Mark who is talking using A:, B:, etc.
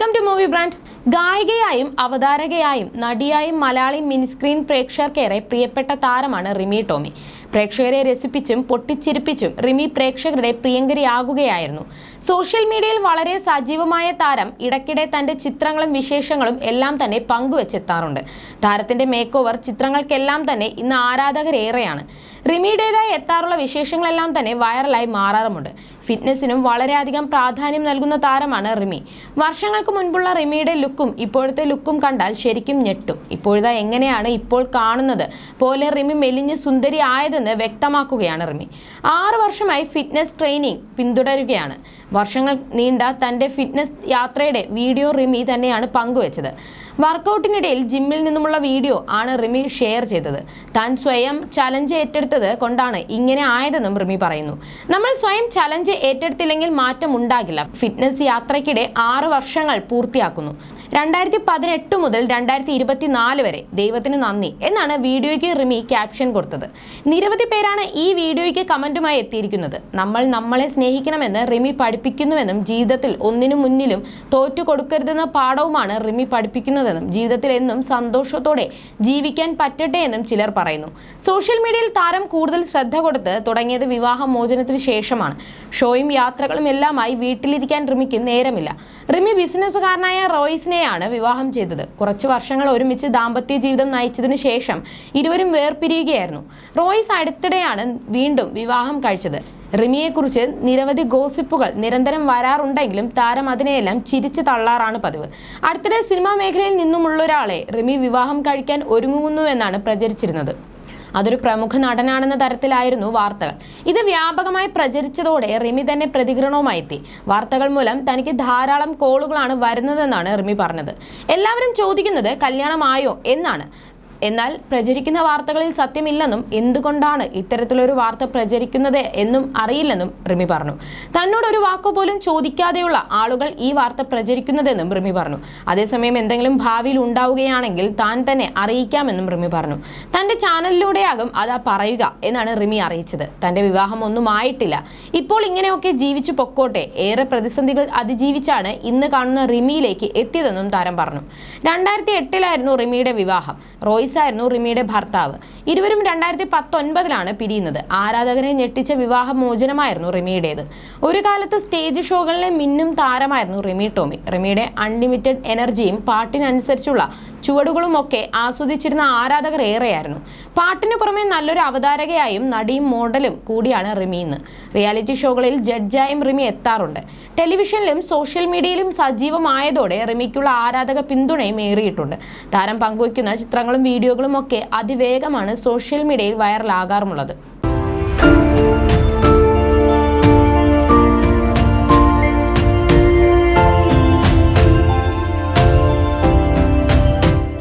A: Movie brand ഗായികയായും അവതാരകയായും നടിയായും മലയാളി മിനിസ്ക്രീൻ പ്രേക്ഷകർക്കേറെ പ്രിയപ്പെട്ട താരമാണ് റിമി ടോമി. പ്രേക്ഷകരെ രസിപ്പിച്ചും പൊട്ടിച്ചിരിപ്പിച്ചും റിമി പ്രേക്ഷകരുടെ പ്രിയങ്കരിയാകുകയായിരുന്നു. സോഷ്യൽ മീഡിയയിൽ വളരെ സജീവമായ താരം ഇടയ്ക്കിടെ തന്റെ ചിത്രങ്ങളും വിശേഷങ്ങളും എല്ലാം തന്നെ പങ്കുവച്ചെത്താറുണ്ട്. താരത്തിന്റെ മേക്ക് ഓവർ ചിത്രങ്ങൾക്കെല്ലാം തന്നെ ഇന്ന് ആരാധകരേറെയാണ്. റിമിയുടേതായി എത്താറുള്ള വിശേഷങ്ങളെല്ലാം തന്നെ വൈറലായി മാറാറുമുണ്ട്. ഫിറ്റ്നസിനും വളരെയധികം പ്രാധാന്യം നൽകുന്ന താരമാണ് റിമി. വർഷങ്ങൾക്ക് മുൻപുള്ള റിമിയുടെ ലുക്കും ഇപ്പോഴത്തെ ലുക്കും കണ്ടാൽ ശരിക്കും ഞെട്ടും. ഇപ്പോഴത്തെ എങ്ങനെയാണ് ഇപ്പോൾ കാണുന്നത്? പോലെ റിമി മെലിഞ്ഞ് സുന്ദരി ആയതെന്ന് വ്യക്തമാക്കുകയാണ് റിമി. ആറു വർഷമായി ഫിറ്റ്നസ് ട്രെയിനിങ് പിന്തുടരുകയാണ്. വർഷങ്ങൾ നീണ്ട തന്റെ ഫിറ്റ്നസ് യാത്രയുടെ വീഡിയോ റിമി തന്നെയാണ് പങ്കുവച്ചത്. വർക്കൗട്ടിനിടയിൽ ജിമ്മിൽ നിന്നുമുള്ള വീഡിയോ ആണ് റിമി ഷെയർ ചെയ്തത്. താൻ സ്വയം ചലഞ്ച് ഏറ്റെടുത്തത് കൊണ്ടാണ് ഇങ്ങനെ ആയതെന്നും റിമി പറയുന്നു. നമ്മൾ സ്വയം ചലഞ്ച് ഏറ്റെടുത്തില്ലെങ്കിൽ മാറ്റം ഉണ്ടാകില്ല. ഫിറ്റ്നസ് യാത്രയ്ക്കിടെ ആറ് വർഷങ്ങൾ പൂർത്തിയാക്കുന്നു. രണ്ടായിരത്തി പതിനെട്ട് മുതൽ രണ്ടായിരത്തി ഇരുപത്തിനാല് വരെ. ദൈവത്തിന് നന്ദി. എന്നാണ് വീഡിയോയ്ക്ക് റിമി ക്യാപ്ഷൻ കൊടുത്തത്. നിരവധി പേരാണ് ഈ വീഡിയോയ്ക്ക് കമന്റുമായി എത്തിയിരിക്കുന്നത്. നമ്മൾ നമ്മളെ സ്നേഹിക്കണമെന്ന് റിമി പഠിപ്പിക്കുന്നുവെന്നും ജീവിതത്തിൽ ഒന്നിനു മുന്നിലും തോറ്റു കൊടുക്കരുതെന്ന പാഠവുമാണ് റിമി പഠിപ്പിക്കുന്നതെന്നും ജീവിതത്തിൽ എന്നും സന്തോഷത്തോടെ ജീവിക്കാൻ പറ്റട്ടെ എന്നും ചിലർ പറയുന്നു. സോഷ്യൽ മീഡിയയിൽ താരം കൂടുതൽ ശ്രദ്ധ കൊടുത്ത് തുടങ്ങിയത് വിവാഹമോചനത്തിന് ശേഷമാണ്. ഷോയും യാത്രകളും എല്ലാമായി വീട്ടിലിരിക്കാൻ റിമിക്ക് നേരമില്ല. റിമി ബിസിനസ്സുകാരനായ റോയ്സിനെയാണ് വിവാഹം ചെയ്തത്. കുറച്ച് വർഷങ്ങൾ ഒരുമിച്ച് ദാമ്പത്യ ജീവിതം നയിച്ചതിനു ശേഷം ഇരുവരും വേർപിരിയുകയായിരുന്നു. റോയിസ് അടുത്തിടെയാണ് വീണ്ടും വിവാഹം കഴിച്ചത്. റിമിയെക്കുറിച്ച് നിരവധി ഗോസിപ്പുകൾ നിരന്തരം വരാറുണ്ടെങ്കിലും താരം അതിനെയെല്ലാം ചിരിച്ചു തള്ളാറാണ് പതിവ്. അടുത്തിടെ സിനിമാ മേഖലയിൽ നിന്നുമുള്ള ഒരാളെ റിമി വിവാഹം കഴിക്കാൻ ഒരുങ്ങുന്നുവെന്നാണ് പ്രചരിച്ചിരുന്നത്. അതൊരു പ്രമുഖ നടനാണെന്ന തരത്തിലായിരുന്നു വാർത്തകൾ. ഇത് വ്യാപകമായി പ്രചരിച്ചതോടെ റിമി തന്നെ പ്രതികരണവുമായി എത്തി വാർത്തകൾ മൂലം തനിക്ക് ധാരാളം കോളുകളാണ് വരുന്നതെന്നാണ് റിമി പറഞ്ഞത്. എല്ലാവരും ചോദിക്കുന്നത് കല്യാണമായോ എന്നാണ്. എന്നാൽ പ്രചരിക്കുന്ന വാർത്തകളിൽ സത്യമില്ലെന്നും എന്തുകൊണ്ടാണ് ഇത്തരത്തിലൊരു വാർത്ത പ്രചരിക്കുന്നത് എന്നും അറിയില്ലെന്നും റിമി പറഞ്ഞു. തന്നോട് ഒരു വാക്കു പോലും ചോദിക്കാതെയുള്ള ആളുകൾ ഈ വാർത്ത പ്രചരിക്കുന്നതെന്നും റിമി പറഞ്ഞു. അതേസമയം എന്തെങ്കിലും ഭാവിയിൽ ഉണ്ടാവുകയാണെങ്കിൽ താൻ തന്നെ അറിയിക്കാമെന്നും റിമി പറഞ്ഞു. തന്റെ ചാനലിലൂടെയാകും അതാ പറയുക എന്നാണ് റിമി അറിയിച്ചത്. തന്റെ വിവാഹം ഒന്നും ആയിട്ടില്ല. ഇപ്പോൾ ഇങ്ങനെയൊക്കെ ജീവിച്ചു പൊക്കോട്ടെ. ഏറെ പ്രതിസന്ധികൾ അതിജീവിച്ചാണ് ഇന്ന് കാണുന്ന റിമിയിലേക്ക് എത്തിയതെന്നും താരം പറഞ്ഞു. രണ്ടായിരത്തി എട്ടിലായിരുന്നു റിമിയുടെ വിവാഹം. റോയ്സ് ആയിരുന്നു റിമിയുടെ ഭർത്താവ്. ഇരുവരും രണ്ടായിരത്തി പത്തൊൻപതിലാണ് പിരിയുന്നത്. ആരാധകരെ ഞെട്ടിച്ച വിവാഹ മോചനമായിരുന്നു റിമിയുടേത്. ഒരു കാലത്ത് സ്റ്റേജ് ഷോകളിലെ മിന്നും താരമായിരുന്നു റിമി ടോമി. റിമിയുടെ അൺലിമിറ്റഡ് എനർജിയും പാട്ടിനനുസരിച്ചുള്ള ചുവടുകളും ഒക്കെ ആസ്വദിച്ചിരുന്ന ആരാധകർ ഏറെയായിരുന്നു. പാട്ടിന് പുറമെ നല്ലൊരു അവതാരകയായും നടിയും മോഡലും കൂടിയാണ് റിമി ഇന്ന് റിയാലിറ്റി ഷോകളിൽ ജഡ്ജായും റിമി എത്താറുണ്ട്. ടെലിവിഷനിലും സോഷ്യൽ മീഡിയയിലും സജീവമായതോടെ റിമിക്കുള്ള ആരാധക പിന്തുണയും ഏറിയിട്ടുണ്ട്. താരം പങ്കുവയ്ക്കുന്ന ചിത്രങ്ങളും വീഡിയോകളും ഒക്കെ അതിവേഗമാണ് സോഷ്യൽ മീഡിയയിൽ വൈറലാകാറുമുള്ളത്.